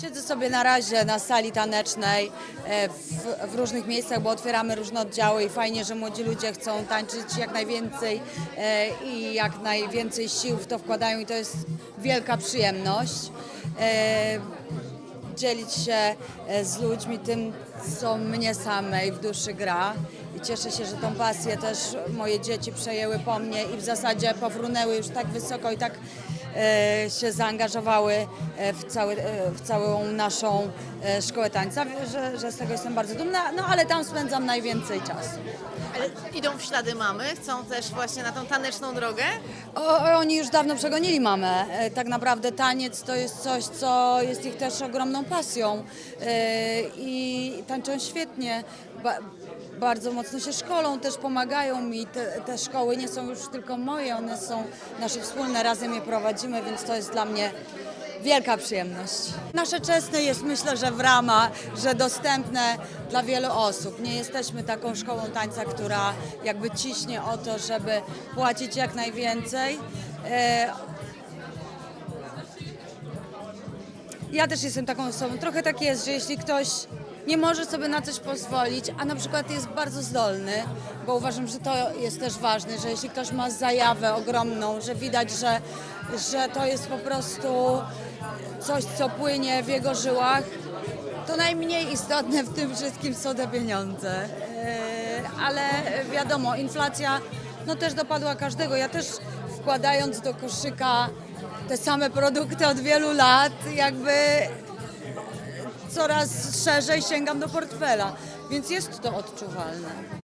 Siedzę sobie na razie na sali tanecznej e, w, w różnych miejscach, bo otwieramy różne oddziały i fajnie, że młodzi ludzie chcą tańczyć jak najwięcej e, i jak najwięcej sił w to wkładają i to jest wielka przyjemność. E, Dzielić się z ludźmi tym, co mnie samej w duszy gra. I cieszę się, że tą pasję też moje dzieci przejęły po mnie i w zasadzie powrunęły już tak wysoko i tak e, się zaangażowały e, w, cały, e, w całą naszą szkołę tańca, że, że z tego jestem bardzo dumna, no ale tam spędzam najwięcej czasu. Ale idą w ślady mamy, chcą też właśnie na tą taneczną drogę. O, oni już dawno przegonili mamę. Tak naprawdę taniec to jest coś, co jest ich też ogromną pasją i tańczą świetnie. Ba bardzo mocno się szkolą, też pomagają mi. Te, te szkoły nie są już tylko moje, one są nasze wspólne, razem je prowadzimy, więc to jest dla mnie wielka przyjemność. Nasze czesne jest myślę, że w ramach, że dostępne dla wielu osób. Nie jesteśmy taką szkołą tańca, która jakby ciśnie o to, żeby płacić jak najwięcej. E, Ja też jestem taką osobą. Trochę tak jest, że jeśli ktoś nie może sobie na coś pozwolić, a na przykład jest bardzo zdolny, bo uważam, że to jest też ważne, że jeśli ktoś ma zajawę ogromną, że widać, że, że to jest po prostu coś, co płynie w jego żyłach, to najmniej istotne w tym wszystkim są te pieniądze. Yy, Ale wiadomo, inflacja no też dopadła każdego. Ja też wkładając do koszyka te same produkty od wielu lat, jakby coraz szerzej sięgam do portfela, więc jest to odczuwalne.